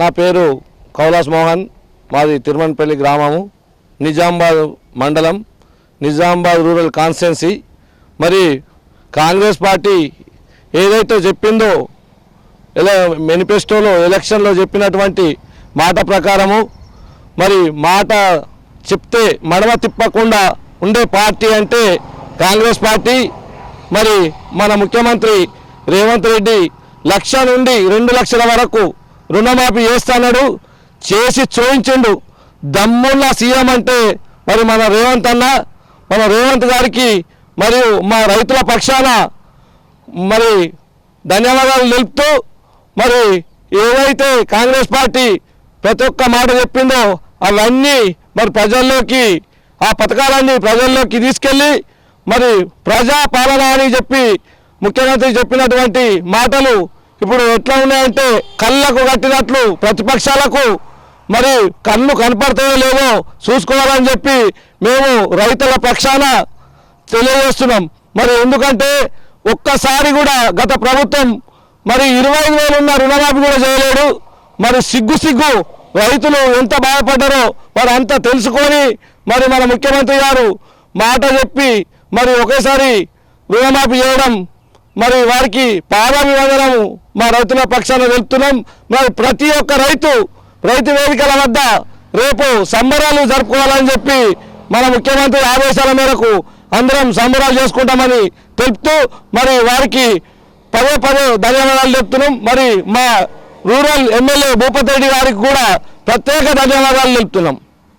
నా పేరు కౌలాస్ మోహన్ మాది తిరుమనపల్లి గ్రామము నిజామాబాద్ మండలం నిజామాబాద్ రూరల్ కాన్స్టిట్యున్సీ. మరి కాంగ్రెస్ పార్టీ ఏదైతే చెప్పిందో ఎలా మేనిఫెస్టోలో ఎలక్షన్లో చెప్పినటువంటి మాట ప్రకారము మరి మాట చెప్తే మడమ తిప్పకుండా ఉండే పార్టీ అంటే కాంగ్రెస్ పార్టీ. మరి మన ముఖ్యమంత్రి రేవంత్ రెడ్డి లక్ష నుండి రెండు లక్షల వరకు రుణమాఫీ చేస్తాడు చేసి చూయించిండు. దమ్మున్న సీఎం అంటే మరి మన రేవంత్ అన్న మన రేవంత్ గారికి మరియు మా రైతుల పక్షాన మరి ధన్యవాదాలు నిలుపుతూ మరి ఏవైతే కాంగ్రెస్ పార్టీ ప్రతి ఒక్క మాట చెప్పిందో అవన్నీ మరి ప్రజల్లోకి ఆ పథకాలన్నీ ప్రజల్లోకి తీసుకెళ్ళి మరి ప్రజా పాలన అని చెప్పి ముఖ్యమంత్రి చెప్పినటువంటి మాటలు ఇప్పుడు ఎట్లా ఉన్నాయంటే కళ్ళకు కట్టినట్లు ప్రతిపక్షాలకు మరి కళ్ళు కనపడతాయో లేదో చూసుకోవాలని చెప్పి మేము రైతుల పక్షాన తెలియజేస్తున్నాం. మరి ఎందుకంటే ఒక్కసారి కూడా గత ప్రభుత్వం మరి ఇరవై వేలు ఉన్న రుణమాఫీ కూడా చేయలేడు మరి సిగ్గు సిగ్గు రైతులు ఎంత బాధపడ్డారో మరి అంత తెలుసుకొని మరి మన ముఖ్యమంత్రి గారు మాట చెప్పి మరి ఒకేసారి రుణమాఫీ చేయడం మరి వారికి పాదాభివందనము. మా రైతుల పక్షాన వెళ్తున్నాం. మరి ప్రతి ఒక్క రైతు రైతు వేదికల వద్ద రేపు సంబరాలు జరుపుకోవాలని చెప్పి మన ముఖ్యమంత్రి ఆదేశాల మేరకు అందరం సంబరాలు చేసుకుంటామని తెలుపుతూ మరి వారికి పదే పదే ధన్యవాదాలు చెప్తున్నాం. మరి మా రూరల్ ఎమ్మెల్యే భూపతి రెడ్డి గారికి కూడా ప్రత్యేక ధన్యవాదాలు తెలుపుతున్నాం.